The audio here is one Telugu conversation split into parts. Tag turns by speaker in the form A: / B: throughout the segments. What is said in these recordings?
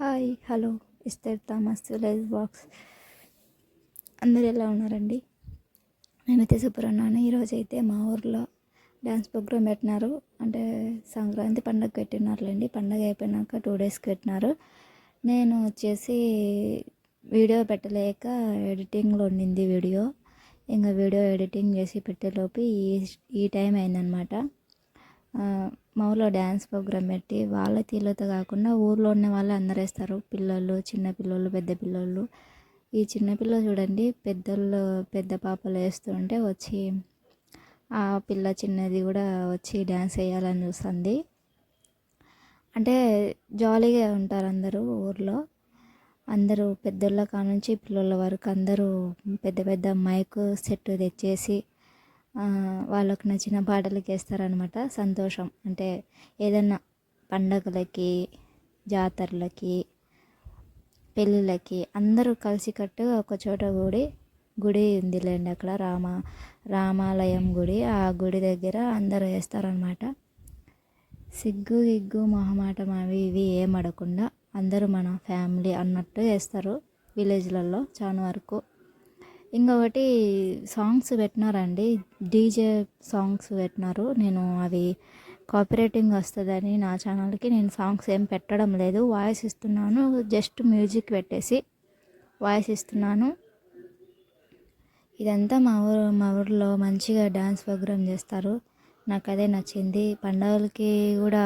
A: Hi hello. ఇస్తర్ థామస్ లైజ్ బాక్స్. అందరు ఎలా ఉన్నారండి? నేనైతే సూపర్ ఉన్నాను. ఈరోజు అయితే మా ఊర్లో డ్యాన్స్ ప్రోగ్రామ్ పెట్టినారు. అంటే సంక్రాంతి పండగ పెట్టినారులేండి. పండగ అయిపోయినాక టూ డేస్కి పెట్టినారు. నేను వచ్చేసి వీడియో పెట్టలేక ఎడిటింగ్లో ఉండింది వీడియో. ఇంకా వీడియో ఎడిటింగ్ చేసి పెట్టేలోపు ఈ ఈ టైం అయిందనమాట. మా ఊళ్ళో డ్యాన్స్ ప్రోగ్రామ్ పెట్టి వాళ్ళ తీళ్ళతో కాకుండా ఊర్లో ఉన్న వాళ్ళు అందరు వేస్తారు. పిల్లలు చిన్న పిల్లలు పెద్ద పిల్లలు. ఈ చిన్న పిల్లలు చూడండి పెద్దలు పెద్ద పాపలు వేస్తుంటే వచ్చి ఆ పిల్ల చిన్నది కూడా వచ్చి డ్యాన్స్ వేయాలని చూస్తుంది. అంటే జాలీగా ఉంటారు అందరూ ఊర్లో. అందరూ పెద్దోళ్ళ కానుంచి పిల్లల వరకు అందరూ పెద్ద పెద్ద మైక్ సెట్ తెచ్చేసి వాళ్ళకు నచ్చిన పాటలకి వేస్తారనమాట సంతోషం. అంటే ఏదన్నా పండగలకి జాతరలకి పెళ్ళిళ్ళకి అందరూ కలిసికట్టుగా ఒక చోట కూడి గుడి ఉందిలేండి అక్కడ రామ రామాలయం గుడి. ఆ గుడి దగ్గర అందరూ వేస్తారనమాట. సిగ్గు గిగ్గు మొహమాటం అవి ఇవి ఏమడకుండా అందరూ మన ఫ్యామిలీ అన్నట్టు వేస్తారు విలేజ్లలో. చాలా వరకు ఇంకొకటి సాంగ్స్ పెట్టినారండి. డీజే సాంగ్స్ పెట్టినారు. నేను అవి కాపరేటింగ్ వస్తుందని నా ఛానల్కి నేను సాంగ్స్ ఏం పెట్టడం లేదు. వాయిస్ ఇస్తున్నాను. జస్ట్ మ్యూజిక్ పెట్టేసి వాయిస్ ఇస్తున్నాను. ఇదంతా మా ఊరు మా ఊర్లో మంచిగా డ్యాన్స్ ప్రోగ్రామ్ చేస్తారు. నాకు అదే నచ్చింది. పండగలకి కూడా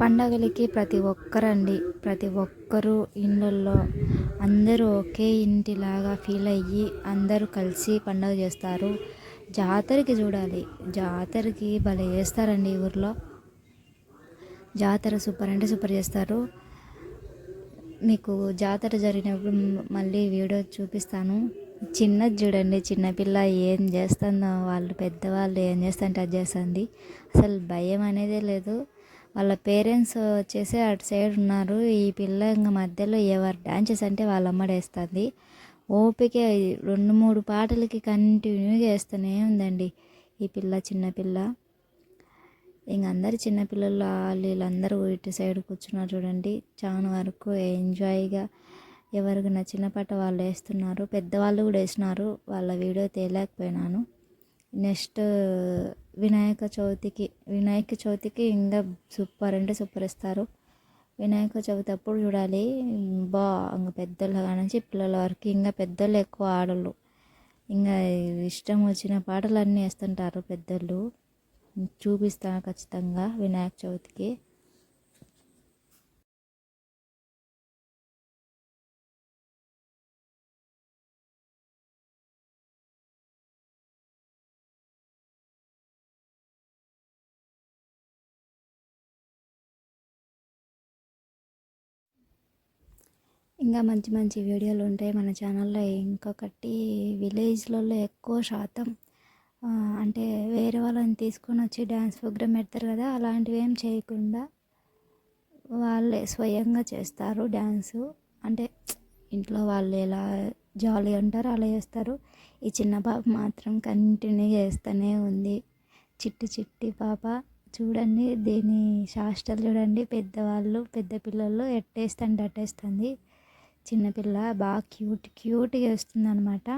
A: పండగలకి ప్రతి ఒక్కరండి. ప్రతి ఒక్కరూ ఇళ్ళల్లో అందరూ ఒకే ఇంటిలాగా ఫీల్ అయ్యి అందరూ కలిసి పండగ చేస్తారు. జాతరకి చూడాలి. జాతరకి భలే చేస్తారండి ఈ ఊర్లో. జాతర సూపర్ అంటే సూపర్ చేస్తారు. మీకు జాతర జరిగినప్పుడు మళ్ళీ వీడియో చూపిస్తాను. చిన్నది చూడండి చిన్నపిల్ల ఏం చేస్తుందో వాళ్ళు పెద్దవాళ్ళు ఏం చేస్తుంటే అది చేస్తుంది. అసలు భయం అనేదే లేదు. వాళ్ళ పేరెంట్స్ వచ్చేసి అటు సైడ్ ఉన్నారు. ఈ పిల్ల ఇంకా మధ్యలో ఎవరు డాన్సెస్ అంటే వాళ్ళ అమ్మడేస్తుంది ఓపిక రెండు మూడు పాటలకి కంటిన్యూగా వేస్తూనే ఉందండి ఈ పిల్ల చిన్నపిల్ల ఇంక అందరు చిన్నపిల్లలు వీళ్ళందరూ ఇటు సైడ్ కూర్చున్నారు చూడండి. చాలా వరకు ఎంజాయ్గా ఎవరికి నచ్చిన పాట వాళ్ళు వేస్తున్నారు. పెద్దవాళ్ళు కూడా వేసినారు. వాళ్ళ వీడియో తేలేకపోయినాను. నెక్స్ట్ వినాయక చవితికి వినాయక చవితికి ఇంకా సూపర్ అంటే సూపర్ ఇస్తారు. వినాయక చవితి అప్పుడు చూడాలి. బా ఇంకా పెద్దల నుంచి పిల్లల వరకు ఇంకా పెద్దలు ఎక్కువ ఆడలు ఇంకా ఇష్టం వచ్చిన పాటలు అన్నీ వేస్తుంటారు పెద్దలు చూపిస్తాను ఖచ్చితంగా వినాయక చవితికి. ఇంకా మంచి మంచి వీడియోలు ఉంటాయి మన ఛానల్లో. ఇంకొకటి విలేజ్లలో ఎక్కువ శాతం అంటే వేరే వాళ్ళని తీసుకొని వచ్చి డ్యాన్స్ ప్రోగ్రామ్ పెడతారు కదా అలాంటివి ఏం చేయకుండా వాళ్ళే స్వయంగా చేస్తారు డ్యాన్సు అంటే ఇంట్లో వాళ్ళు ఎలా జాలీ ఉంటారో అలా చేస్తారు. ఈ చిన్న పాప మాత్రం కంటిన్యూ చేస్తూనే ఉంది. చిట్టి చిట్టి పాప. చూడండి దీని శాస్త్రాలు చూడండి. పెద్దవాళ్ళు పెద్ద పిల్లలు ఎట్టేస్తుంది అట్టేస్తుంది. చిన్నపిల్ల బాగా క్యూట్ క్యూట్గా వేస్తుంది అనమాట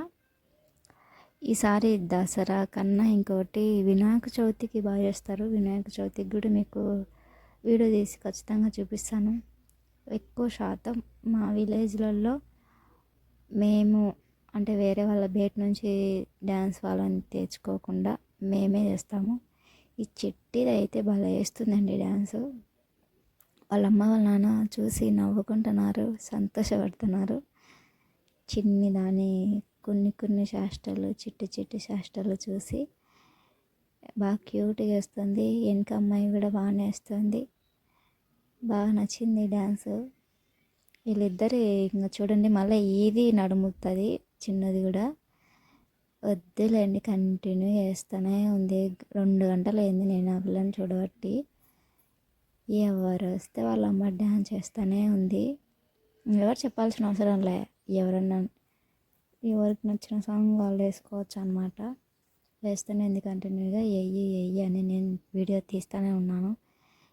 A: ఈసారి దసరా కన్నా ఇంకోటి వినాయక చవితికి బాగా చేస్తారు. వినాయక చవితికి కూడా మీకు వీడియో తీసి ఖచ్చితంగా చూపిస్తాను. ఎక్కువ శాతం మా విలేజ్లలో మేము అంటే వేరే వాళ్ళ బయట నుంచి డ్యాన్స్ వాళ్ళని తెచ్చుకోకుండా మేమే చేస్తాము. ఈ చిట్టిది అయితే భలే వేస్తుందండి డ్యాన్సు. వాళ్ళ అమ్మ వాళ్ళ నాన్న చూసి నవ్వుకుంటున్నారు సంతోషపడుతున్నారు. చిన్ని దాని కొన్ని కొన్ని శాస్త్రాలు చిట్టి చిట్టి శాస్త్రాలు చూసి బాగా క్యూట్గా వేస్తుంది. వెనక అమ్మాయి కూడా బాగానే వేస్తుంది. బాగా నచ్చింది డ్యాన్స్ వీళ్ళిద్దరు ఇంకా చూడండి మళ్ళీ ఇది నడుముతుంది చిన్నది కూడా. వద్దులేండి కంటిన్యూ చేస్తూనే ఉంది. రెండు గంటలు అయింది నేను ఆ పిల్లని చూడబట్టి. ఎవరు వస్తే వాళ్ళ అమ్మ డ్యాన్స్ చేస్తూనే ఉంది. ఎవరు చెప్పాల్సిన అవసరం లే. ఎవరన్నా ఎవరికి నచ్చిన సాంగ్ వాళ్ళు వేసుకోవచ్చు అనమాట వేస్తూనే ఉంది కంటిన్యూగా ఎయ్యి ఎయ్యి అని నేను వీడియో తీస్తూనే ఉన్నాను.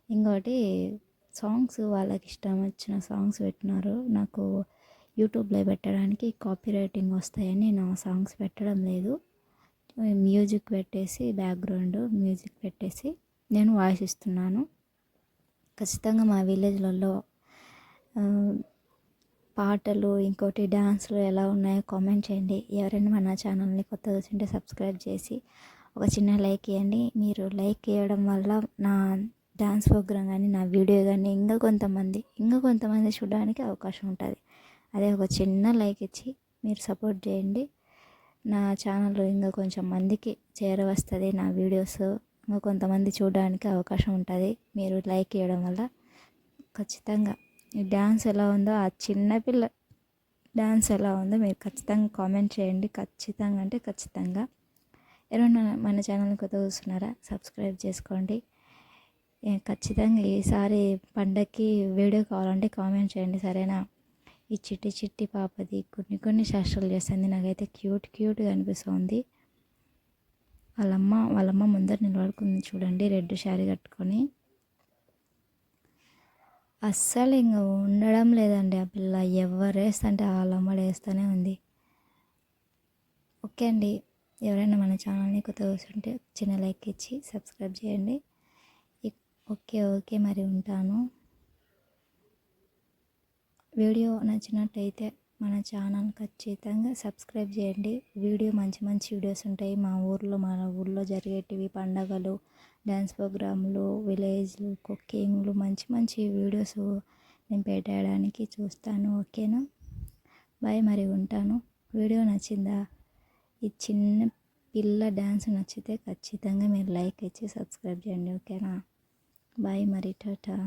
A: ఇంకోటి సాంగ్స్ వాళ్ళకి ఇష్టం వచ్చిన సాంగ్స్ పెట్టినారు. నాకు యూట్యూబ్లో పెట్టడానికి కాపీ రైటింగ్ వస్తాయని నా సాంగ్స్ పెట్టడం లేదు. మ్యూజిక్ పెట్టేసి బ్యాక్గ్రౌండ్ మ్యూజిక్ పెట్టేసి నేను వాయిస్ ఇస్తున్నాను. ఖచ్చితంగా మా విలేజ్లలో పాటలు ఇంకోటి డ్యాన్స్లు ఎలా ఉన్నాయో కామెంట్ చేయండి. ఎవరైనా మన ఛానల్ని కొత్తగా వచ్చింటే సబ్స్క్రైబ్ చేసి ఒక చిన్న లైక్ ఇవ్వండి. మీరు లైక్ ఇవ్వడం వల్ల నా డ్యాన్స్ ప్రోగ్రామ్ కానీ నా వీడియో కానీ ఇంకా కొంతమంది ఇంకా కొంతమంది చూడడానికి అవకాశం ఉంటుంది. అదే ఒక చిన్న లైక్ ఇచ్చి మీరు సపోర్ట్ చేయండి. నా ఛానల్ ఇంకా కొంచెం మందికి చేరవస్తుంది నా వీడియోస్. ఇంకా కొంతమంది చూడడానికి అవకాశం ఉంటుంది. మీరు లైక్ ఇవ్వడం వల్ల ఖచ్చితంగా. ఈ డ్యాన్స్ ఎలా ఉందో ఆ చిన్నపిల్ల డ్యాన్స్ ఎలా ఉందో మీరు ఖచ్చితంగా కామెంట్ చేయండి. ఖచ్చితంగా అంటే ఖచ్చితంగా. ఎవరైనా మన ఛానల్ని కొత్త చూస్తున్నారా సబ్స్క్రైబ్ చేసుకోండి. ఖచ్చితంగా ఈసారి పండగకి వీడియో కావాలంటే కామెంట్ చేయండి సరేనా? ఈ చిట్టి చిట్టి పాపది కొన్ని కొన్ని శాస్త్రాలు చేస్తుంది. నాకైతే క్యూట్ క్యూట్గా అనిపిస్తుంది. వాళ్ళమ్మ వాళ్ళమ్మ ముందర నిలబడుకుంది చూడండి రెడ్ శారీ కట్టుకొని. అస్సలు ఇంక ఉండడం లేదండి ఆ పిల్ల. ఎవరు వేస్తుంటే వాళ్ళమ్మ వేస్తూనే ఉంది. ఓకే అండి. ఎవరైనా మన ఛానల్ని కొత్త చూస్తుంటే చిన్న లైక్ ఇచ్చి సబ్స్క్రైబ్ చేయండి. ఓకే ఓకే మరి ఉంటాను. వీడియో నచ్చినట్టయితే మన ఛానల్ ఖచ్చితంగా సబ్స్క్రైబ్ చేయండి. వీడియో మంచి మంచి వీడియోస్ ఉంటాయి. మా ఊర్లో మన ఊర్లో జరిగేటివి పండగలు డ్యాన్స్ ప్రోగ్రాంలు విలేజ్లు కుకింగ్లు మంచి మంచి వీడియోస్ నేను పెట్టడానికి చూస్తాను. ఓకేనా? బాయ్ మరి ఉంటాను. వీడియో నచ్చిందా? ఈ చిన్న పిల్ల డ్యాన్స్ నచ్చితే ఖచ్చితంగా మీరు లైక్ ఇచ్చి సబ్స్క్రైబ్ చేయండి. ఓకేనా? బాయ్ మరి టాటా.